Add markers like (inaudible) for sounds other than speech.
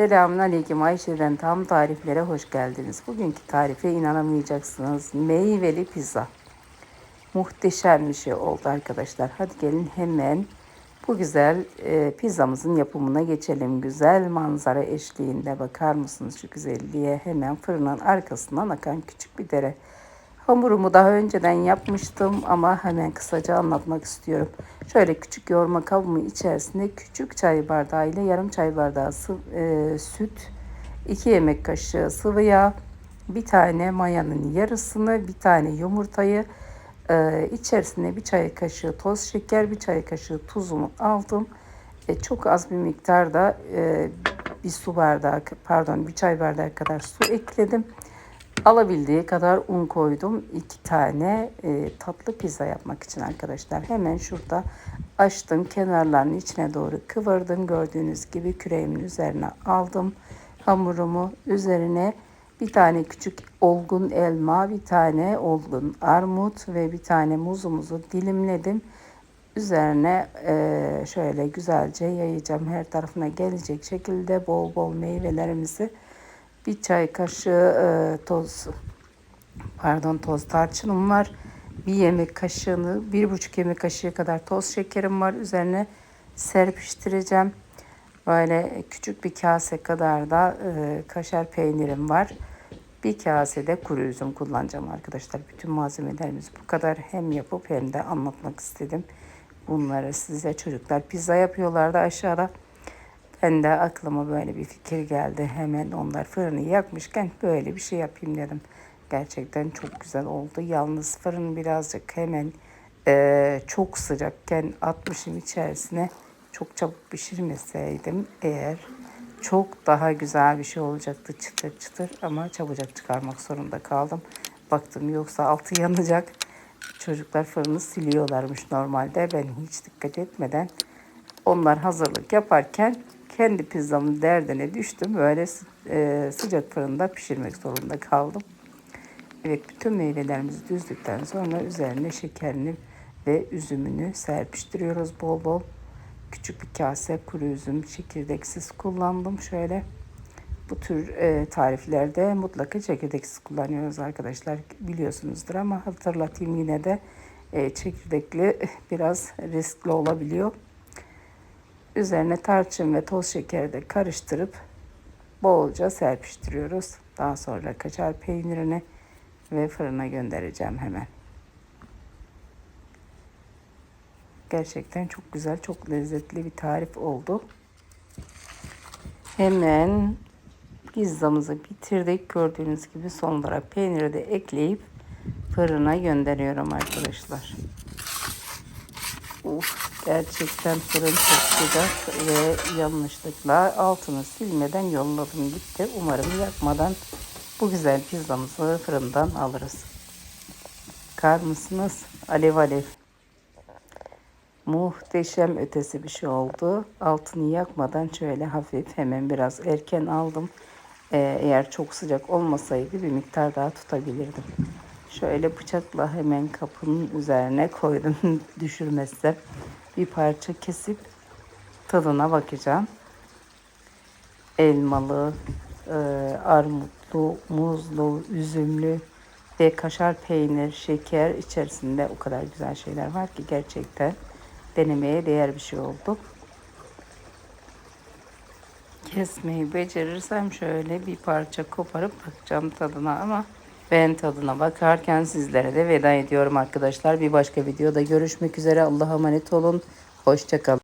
Selamun Aleyküm Ayşe'den tam tariflere hoş geldiniz. Bugünkü tarife inanamayacaksınız. Meyveli pizza. Muhteşem bir şey oldu arkadaşlar. Hadi gelin hemen bu güzel e, pizzamızın yapımına geçelim. Güzel manzara eşliğinde bakar mısınız şu güzelliğe? Hemen fırının arkasından akan küçük bir dere. Hamurumu daha önceden yapmıştım ama hemen kısaca anlatmak istiyorum. Şöyle küçük yoğurma kabımı içerisinde küçük çay bardağı ile yarım çay bardağı sı, e, süt, 2 yemek kaşığı sıvı yağ, bir tane mayanın yarısını, bir tane yumurtayı, e, içerisine bir çay kaşığı toz şeker, bir çay kaşığı tuzumu aldım. E, çok az bir miktarda e, bir su bardağı, pardon bir çay bardağı kadar su ekledim. Alabildiği kadar un koydum. iki tane e, tatlı pizza yapmak için arkadaşlar. Hemen şurada açtım. Kenarlarını içine doğru kıvırdım. Gördüğünüz gibi küreğimin üzerine aldım. Hamurumu üzerine bir tane küçük olgun elma, bir tane olgun armut ve bir tane muzumuzu dilimledim. Üzerine e, şöyle güzelce yayacağım. Her tarafına gelecek şekilde bol bol meyvelerimizi bir çay kaşığı e, toz pardon toz tarçınım var. Bir yemek kaşığını, bir buçuk yemek kaşığı kadar toz şekerim var. Üzerine serpiştireceğim. Böyle küçük bir kase kadar da e, kaşar peynirim var. Bir kasede kuru üzüm kullanacağım arkadaşlar. Bütün malzemelerimiz bu kadar. Hem yapıp hem de anlatmak istedim. Bunları size çocuklar pizza yapıyorlardı aşağıda. Ben de aklıma böyle bir fikir geldi. Hemen onlar fırını yakmışken böyle bir şey yapayım dedim. Gerçekten çok güzel oldu. Yalnız fırın birazcık hemen e, çok sıcakken atmışım içerisine. Çok çabuk pişirmeseydim eğer çok daha güzel bir şey olacaktı çıtır çıtır ama çabucak çıkarmak zorunda kaldım. Baktım yoksa altı (laughs) yanacak. Çocuklar fırını siliyorlarmış normalde. Ben hiç dikkat etmeden onlar hazırlık yaparken kendi pizzamın derdine düştüm. Böyle e, sıcak fırında pişirmek zorunda kaldım. Evet bütün meyvelerimizi düzdükten sonra üzerine şekerini ve üzümünü serpiştiriyoruz bol bol. Küçük bir kase kuru üzüm çekirdeksiz kullandım şöyle. Bu tür e, tariflerde mutlaka çekirdeksiz kullanıyoruz arkadaşlar biliyorsunuzdur ama hatırlatayım yine de e, çekirdekli (laughs) biraz riskli olabiliyor. Üzerine tarçın ve toz şekeri de karıştırıp bolca serpiştiriyoruz. Daha sonra kaçar peynirini ve fırına göndereceğim hemen. Gerçekten çok güzel, çok lezzetli bir tarif oldu. Hemen pizzamızı bitirdik. Gördüğünüz gibi son olarak peyniri de ekleyip fırına gönderiyorum arkadaşlar. Uf, gerçekten fırın çok sıcak ve yanlışlıkla altını silmeden yolladım gitti. Umarım yakmadan bu güzel pizzamızı fırından alırız. Bakar mısınız? Alev alev. Muhteşem ötesi bir şey oldu. Altını yakmadan şöyle hafif hemen biraz erken aldım. Ee, eğer çok sıcak olmasaydı bir miktar daha tutabilirdim. Şöyle bıçakla hemen kapının üzerine koydum (laughs) düşürmezse. Bir parça kesip tadına bakacağım. Elmalı, e, armutlu, muzlu, üzümlü ve kaşar peynir, şeker içerisinde o kadar güzel şeyler var ki gerçekten denemeye değer bir şey oldu. Kesmeyi becerirsem şöyle bir parça koparıp bakacağım tadına ama ben tadına bakarken sizlere de veda ediyorum arkadaşlar. Bir başka videoda görüşmek üzere. Allah'a emanet olun. Hoşçakalın.